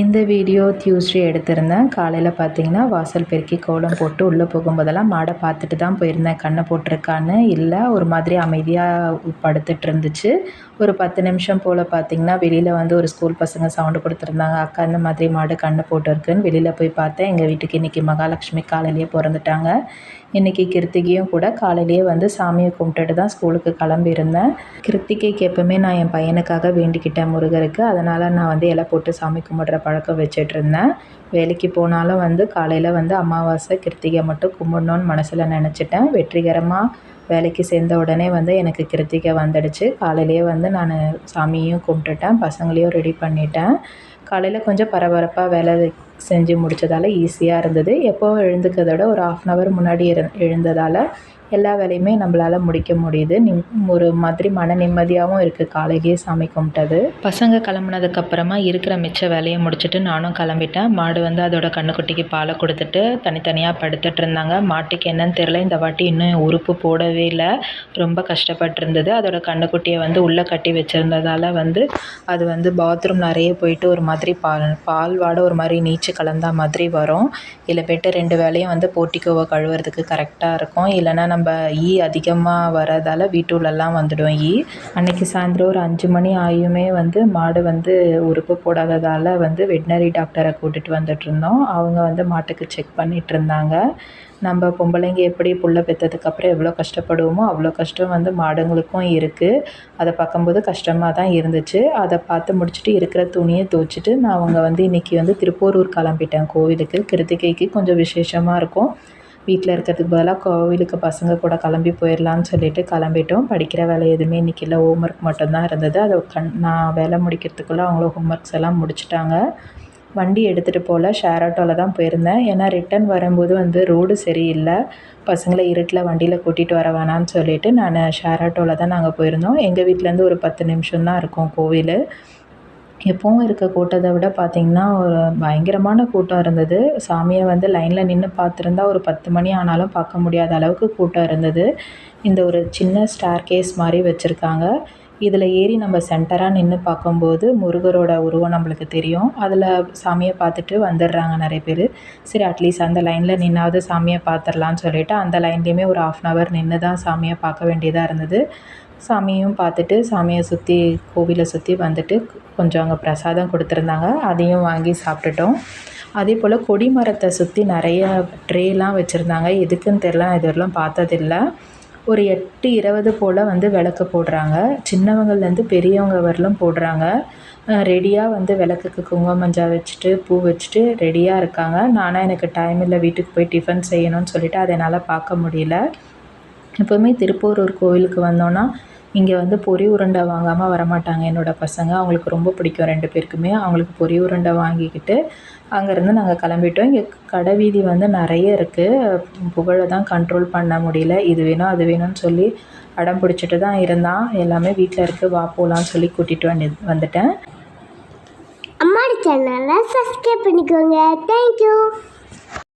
இந்த video Tuesday எடுத்திருந்தேன். காலையில் பார்த்தீங்கன்னா வாசல் பெருக்கி கோலம் போட்டு உள்ளே போகும்போதெல்லாம் மாடை பார்த்துட்டு தான் போயிருந்தேன். கண்ணை போட்டிருக்கான்னு இல்லை ஒரு மாதிரி அமைதியாக படுத்துட்டு இருந்துச்சு. ஒரு பத்து நிமிஷம் போல் பார்த்தீங்கன்னா வெளியில் வந்து ஒரு ஸ்கூல் பசங்க சவுண்டு கொடுத்துருந்தாங்க. அக்கா இந்த மாதிரி மாடு கண்ணை போட்டிருக்குன்னு வெளியில் போய் பார்த்தேன். எங்கள் வீட்டுக்கு இன்றைக்கி மகாலட்சுமி காலையிலேயே பிறந்துட்டாங்க. இன்றைக்கி கிருத்திகையும் கூட காலையிலேயே வந்து சாமியை கும்பிட்டுட்டு தான் ஸ்கூலுக்கு கிளம்பியிருந்தேன் கிருத்திகைக்கு எப்போவுமே நான் என் பையனுக்காக வேண்டிக்கிட்டேன் முருகருக்கு. அதனால் நான் வந்து இலை போட்டு சாமி கும்பிட்ற பழக்கம் வச்சிட்ருந்தேன். வேலைக்கு போனாலும் வந்து காலையில் வந்து அமாவாசை கிருத்திகை மட்டும் கும்பிட்ணுன்னு மனசில் நினச்சிட்டேன். வெற்றிகரமாக வேலைக்கு சேர்ந்த உடனே வந்து எனக்கு கிருத்திகை வந்துடுச்சு. காலையிலேயே வந்து நான் சாமியையும் கும்பிட்டுட்டேன். பசங்களையும் ரெடி பண்ணிட்டேன். காலையில் கொஞ்சம் பரபரப்பாக வேலை செஞ்சு முடித்ததால் ஈஸியாக இருந்தது. எப்போவும் எழுந்துக்கிறத விட ஒரு ஆஃப் அன் ஹவர் முன்னாடி எழுந்ததால் எல்லா வேலையுமே நம்மளால் முடிக்க முடியுது. நிம் ஒரு மாதிரி மன நிம்மதியாகவும் இருக்குது காலையிலேயே சாமி கும்பிட்டது. பசங்க கிளம்புனதுக்கப்புறமா இருக்கிற மிச்ச வேலையை முடிச்சுட்டு நானும் கிளம்பிட்டேன். மாடு வந்து அதோட கண்ணுக்குட்டிக்கு பாலை கொடுத்துட்டு தனித்தனியாக படுத்துட்டு இருந்தாங்க. மாட்டுக்கு என்னன்னு தெரில இந்த வாட்டி இன்னும் உறுப்பு போடவே இல்லை. ரொம்ப கஷ்டப்பட்டுருந்தது அதோட கண்ணுக்குட்டியை வந்து உள்ளே கட்டி வச்சுருந்ததால் வந்து அது வந்து பாத்ரூம் நிறைய போயிட்டு ஒரு மாதிரி பால் பால் வாட ஒரு மாதிரி நீச்சு கலந்தா மாதிரி வரும். இதில் போய்ட்டு ரெண்டு வேலையும் வந்து போட்டிக்கோவை கழுவுறதுக்கு கரெக்டாக இருக்கும். இல்லைன்னா நம்ம நம்ம ஈ அதிகமாக வரதால் வீட்டுள்ளெல்லாம் வந்துடும். ஈ அன்றைக்கி சாயந்தரம் ஒரு அஞ்சு மணி ஆகியுமே வந்து மாடு வந்து உறுப்பு போடாததால் வந்து வெட்னரி டாக்டரை கூட்டிகிட்டு வந்துட்டுருந்தோம் அவங்க வந்து மாட்டுக்கு செக் பண்ணிகிட்டு இருந்தாங்க. நம்ம பொம்பளைங்க எப்படி புள்ள பெற்றதுக்கப்புறம் எவ்வளோ கஷ்டப்படுவோமோ அவ்வளோ கஷ்டம் வந்து மாடுங்களுக்கும் இருக்குது அதை பார்க்கும்போது கஷ்டமாக தான் இருந்துச்சு. அதை பார்த்து முடிச்சுட்டு இருக்கிற துணியை துவச்சிட்டு நான் அவங்க வந்து இன்றைக்கி வந்து திருப்போரூர் கிளம்பிட்டேன் கோவிலுக்கு. கிருத்திகைக்கு கொஞ்சம் விசேஷமாக இருக்கும். வீட்டில் இருக்கிறதுக்கு பதிலாக கோவிலுக்கு பசங்க கூட கிளம்பி போயிடலான்னு சொல்லிட்டு கிளம்பிட்டோம். படிக்கிற வேலை எதுவுமே இன்றைக்கி இல்லை. ஹோம் ஒர்க் மட்டும்தான் இருந்தது. அதை கண் நான் வேலை முடிக்கிறதுக்குள்ளே அவங்களும் ஹோம் ஒர்க்ஸ் எல்லாம் முடிச்சிட்டாங்க. வண்டி எடுத்துகிட்டு போகல. ஷேர் ஆட்டோவில் தான் போயிருந்தேன். ஏன்னா ரிட்டன் வரும்போது வந்து ரோடு சரியில்லை. பசங்களை இருட்டில் வண்டியில் கூட்டிகிட்டு வர வேணாம்னு சொல்லிவிட்டு நான் ஷேர் ஆட்டோவில் தான் நாங்கள் போயிருந்தோம். எங்கள் வீட்டிலேருந்து ஒரு பத்து நிமிஷம் தான் இருக்கும் கோவில். எப்போவும் இருக்க கூட்டத்தை விட பார்த்திங்கன்னா ஒரு பயங்கரமான கூட்டம் இருந்தது. சாமியை வந்து லைனில் நின்று பார்த்துருந்தா ஒரு பத்து மணி ஆனாலும் பார்க்க முடியாத அளவுக்கு கூட்டம் இருந்தது. இந்த ஒரு சின்ன ஸ்டார் கேஸ் மாதிரி வச்சுருக்காங்க. இதில் ஏறி நம்ம சென்டராக நின்று பார்க்கும்போது முருகரோட உருவம் நம்மளுக்கு தெரியும். அதில் சாமியை பார்த்துட்டு வந்துடுறாங்க நிறைய பேர். சரி அட்லீஸ்ட் அந்த லைனில் நின்னாவது சாமியை பார்த்துடலான்னு சொல்லிவிட்டு அந்த லைன்லேயுமே ஒரு ஆஃப் அன் ஹவர் நின்று தான் சாமியை பார்க்க வேண்டியதாக இருந்தது. சாமியும் பார்த்துட்டு சாமியை சுற்றி கோவிலை சுற்றி வந்துட்டு கொஞ்சம் அங்கே பிரசாதம் கொடுத்துருந்தாங்க. அதையும் வாங்கி சாப்பிட்டுட்டோம். அதே போல் கொடி மரத்தை சுற்றி நிறைய ட்ரேலாம் வச்சுருந்தாங்க. எதுக்குன்னு தெரில இதெல்லாம் பார்த்ததில்லை பார்த்ததில்ல. ஒரு எட்டு இருபது போல் வந்து விளக்கு போடுறாங்க. சின்னவங்கள்லேருந்து பெரியவங்க வரலும் போடுறாங்க. ரெடியாக வந்து விளக்குக்கு குங்குமம் மஞ்சள் வச்சுட்டு பூ வச்சுட்டு ரெடியாக இருக்காங்க. நானாக எனக்கு டைம் இல்லை வீட்டுக்கு போய் டிஃபன் செய்யணும்னு சொல்லிவிட்டு அதை என்னால் பார்க்க முடியல. எப்போவுமே திருப்போரூர் கோவிலுக்கு வந்தோன்னா இங்கே வந்து பொரி உருண்டை வாங்காமல் வரமாட்டாங்க என்னோடய பசங்க. அவங்களுக்கு ரொம்ப பிடிக்கும் ரெண்டு பேருக்குமே. அவங்களுக்கு பொரி உருண்டை வாங்கிக்கிட்டு அங்கேருந்து நாங்கள் கிளம்பிட்டோம். இங்கே கடை வீதி வந்து நிறைய இருக்குது புகழை தான் கண்ட்ரோல் பண்ண முடியல. இது வேணும் அது வேணும்னு சொல்லி அடம் பிடிச்சிட்டு தான் இருந்தான். எல்லாமே வீட்டில் இருக்குது வா போகலான்னு சொல்லி கூட்டிகிட்டு வந்து வந்துட்டேன். அம்மாடி சேனலை சப்ஸ்கிரைப் பண்ணிக்கோங்க. தேங்க்யூ